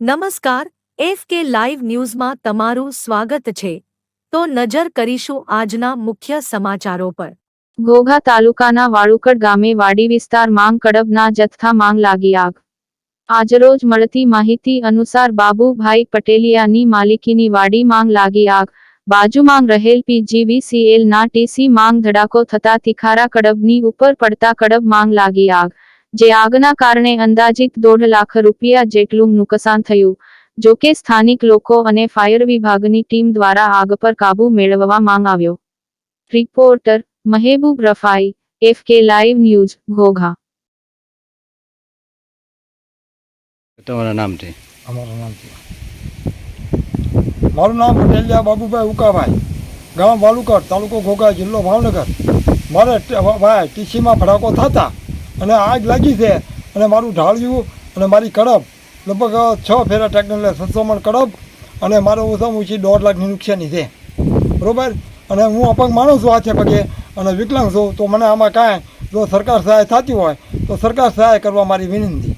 નમસ્કાર, F K live ન્યૂઝમાં તમારું સ્વાગત છે. તો નજર કરીશું આજના મુખ્ય સમાચારો પર. ઘોઘા તાલુકાના વાળુકડ ગામે વાડી વિસ્તાર માંગ કડબના જથ્થા માંગ લાગી આગ. આજરોજ મળતી માહિતી અનુસાર બાબુભાઈ પટેલિયાની માલિકીની વાડી માંગ લાગી આગ. બાજુમાં રહેલ પીજીવીસીએલ ના ટીસી માંગ ધડાકો થતા તિખારા કડબની ઉપર પડતા કડબ માંગ લાગી આગ. જે આગના કારણે અંદાજિત દોઢ લાખ રૂપિયા જેટલું નુકસાન થયું જો કે સ્થાનિક લોકો અને ફાયર વિભાગની ટીમ દ્વારા આગ પર કાબુ મેળવવા માંગ આવ્યો. Reporter Mehboob Rafai F K live news Ghogha. તમારા નામથી? અમારું નામ છે મારું નામ પટેલિયા બાબુભાઈ ઉકાભાઈ. ગામ વાલુકર તાલુકો ઘોઘા જિલ્લો ભાવનગર. મારે ભાઈ ટીસીમાં ભડાકો થતા અને આગ લાગી છે. અને મારું ઢાળિયું અને મારી કડપ. લગભગ છ ફેરા ટ્રેક્ટરને સત્સો કડપ અને મારો ઓછામાં ઓછી દોઢ લાખની નુકસાની છે. બરાબર? અને હું અપંગ માણસ છું હાથે પગે. અને વિકલાંગ છું. તો મને આમાં કાંઈ જો સરકાર સહાય થતી હોય, તો સરકાર સહાય કરવા મારી વિનંતી.